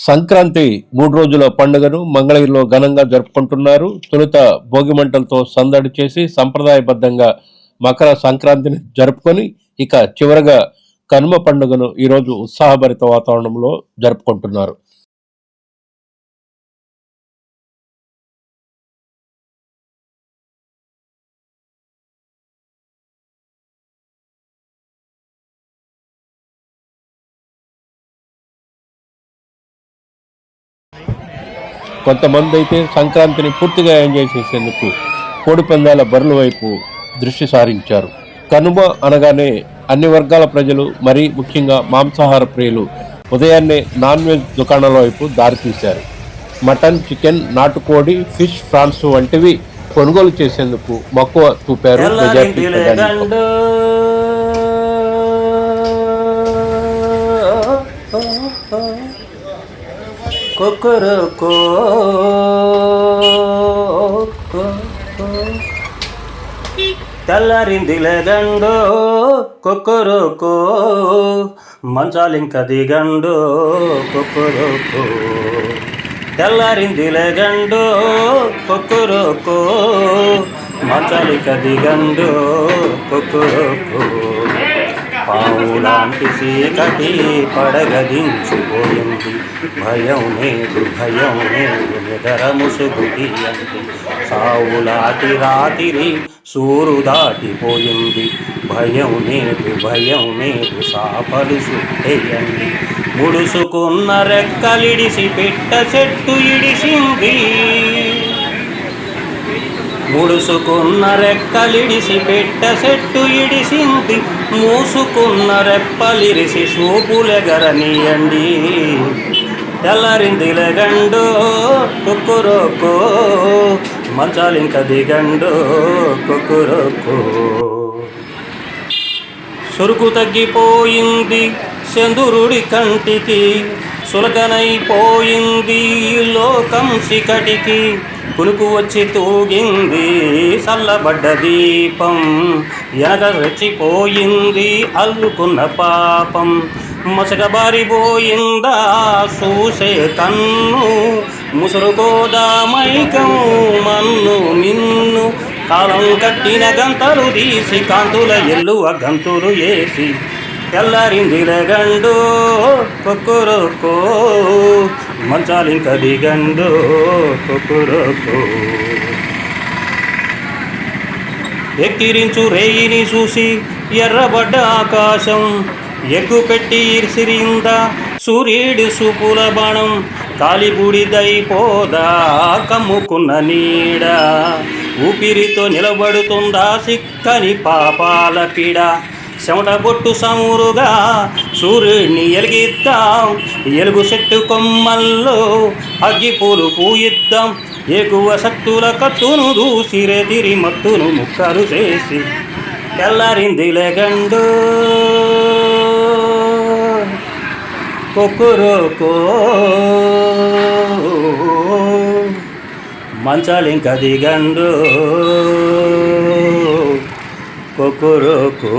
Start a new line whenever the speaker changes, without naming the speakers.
సంక్రాంతి మూడు రోజుల పండుగను మంగళగిరిలో ఘనంగా జరుపుకుంటున్నారు. తొలుత భోగి మంటలతో సందడి చేసి సంప్రదాయబద్ధంగా మకర సంక్రాంతిని జరుపుకొని ఇక చివరగా కనుమ పండుగను ఈరోజు ఉత్సాహభరిత వాతావరణంలో జరుపుకుంటున్నారు. కొంతమంది అయితే సంక్రాంతిని పూర్తిగా ఎంజాయ్ చేసేందుకు కోడి పందాల బరుల వైపు దృష్టి సారించారు. కనుమ అనగానే అన్ని వర్గాల ప్రజలు మరీ ముఖ్యంగా మాంసాహార ప్రియులు ఉదయాన్నే నాన్ వెజ్ దుకాణాల వైపు దారితీశారు మటన్ చికెన్ నాటుకోడి ఫిష్ ఫ్రాన్స్ వంటివి కొనుగోలు చేసేందుకు మక్కువ చూపారు మెజార్టీ ప్రజానీకం.
కొక్కరకో తెల్లారిందిలే గండో కొక్కరకో మంచాలింక దిగండు కొక్కరకో తెల్లారిందిలే గండో కొక్కరకో మంచాలిక దిగండు కొక్కరకో పావులాంటి చీకటి పడగదించిపోయింది భయం నేడు భయం నేడు నిదర ముసుగుటి సావులాటి రాతిరి సూరు దాటిపోయింది భయం నేడు భయం నేడు సాపలు సుట్టేయండి ముడుసుకున్న రెక్కలిడిసి పెట్ట చెట్టు ఇడిసింది. ముడుసుకున్న రెక్కలిడిసి పెట్ట చెట్టు ఇడిసింది. మూసుకున్న రెప్పలిరిసి సూపులెగరనీయండి తెల్లరింది లెగండో కుక్కురోకో మంచాలింక దిగండో కుక్కురోకో. సురుకు తగ్గిపోయింది చంద్రుడి కంటికి సులకనైపోయింది లోకం చికటికి కునుకు వచ్చి తూగింది చల్లబడ్డ దీపం. ఎనగ రెచ్చిపోయింది అల్లుకున్న పాపం. మసకబారిపోయిందా చూసే కన్ను. ముసురుకోదామైకం మన్ను మిన్ను కాలం కట్టిన గంతలు తీసి కాంతుల ఎల్లువ గంతులు వేసి తెల్లారింది గండు కొక్కురొక్కో మంచాలింక దిగండు కొక్కురొక్కో ఎక్కిరించు రేయిని చూసి ఎర్రబడ్డ ఆకాశం ఎగ్గు పెట్టి ఇరిసిరింద సూర్యుడి సుపుల బాణం కాలిబుడిదైపోదా కమ్ముకున్న నీడ. ఊపిరితో నిలబడుతుందా సిక్కని పాపాల పీడ. చెమట బొట్టు సమూరుగా సూర్యుడిని ఎలిగిద్దాం. ఎలుగు చెట్టు కొమ్మల్లో అగ్గిపూలు పూయిద్దాం. ఎగువ శక్తుల కత్తును దూసిరే తిరి మత్తును ముక్కలు చేసి తెల్లారింది లెగండు. కుక్కురుకో మంచాలింక దిగండు. కొక్కురోకో